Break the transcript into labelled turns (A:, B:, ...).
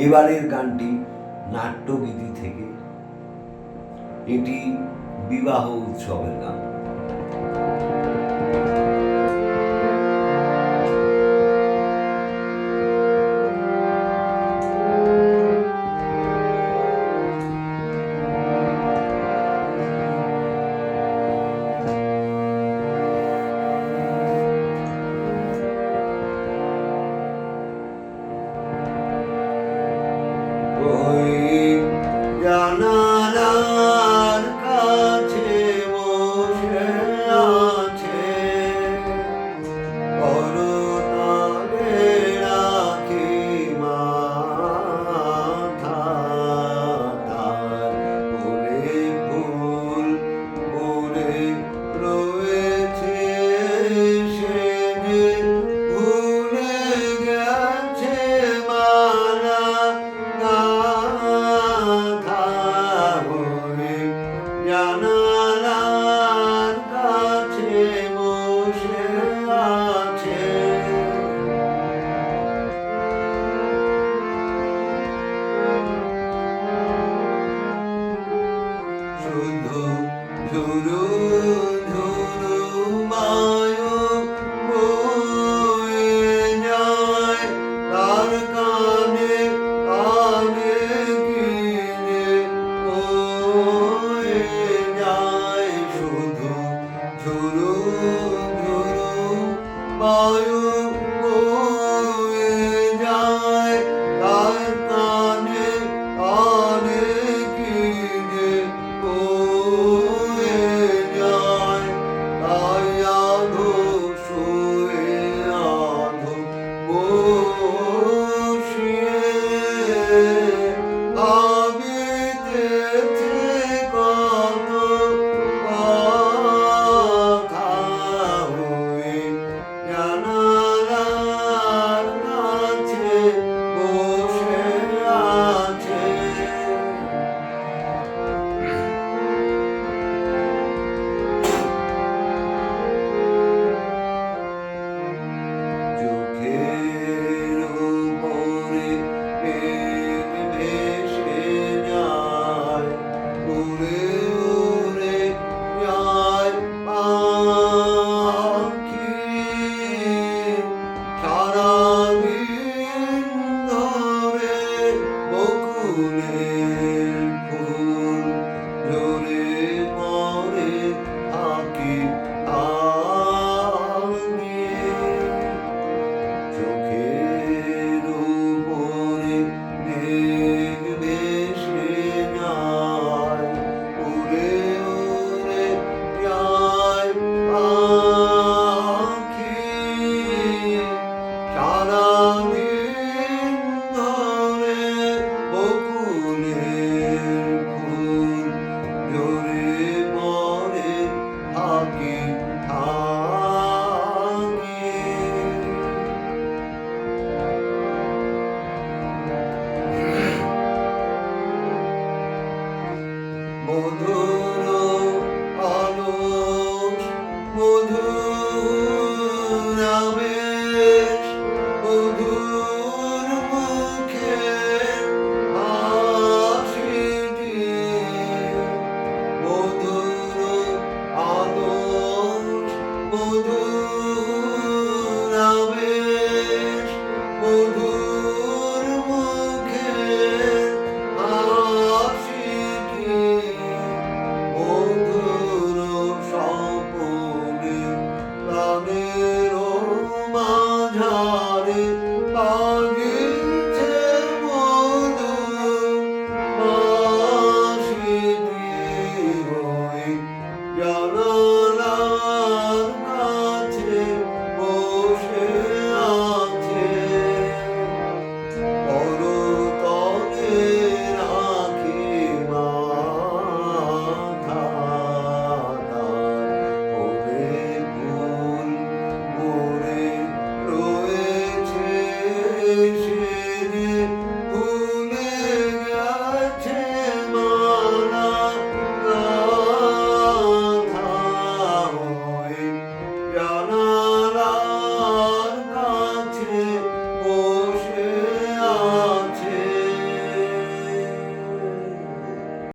A: এবারের গানটি নাট্যবিধি থেকে। এটি বিবাহ উৎসবের গান। ওই জানালার কাছে বসে আছে। পরতারে রাখি মাথা তার ফুলে ফুল ফুলে রয়েছে সে mañana.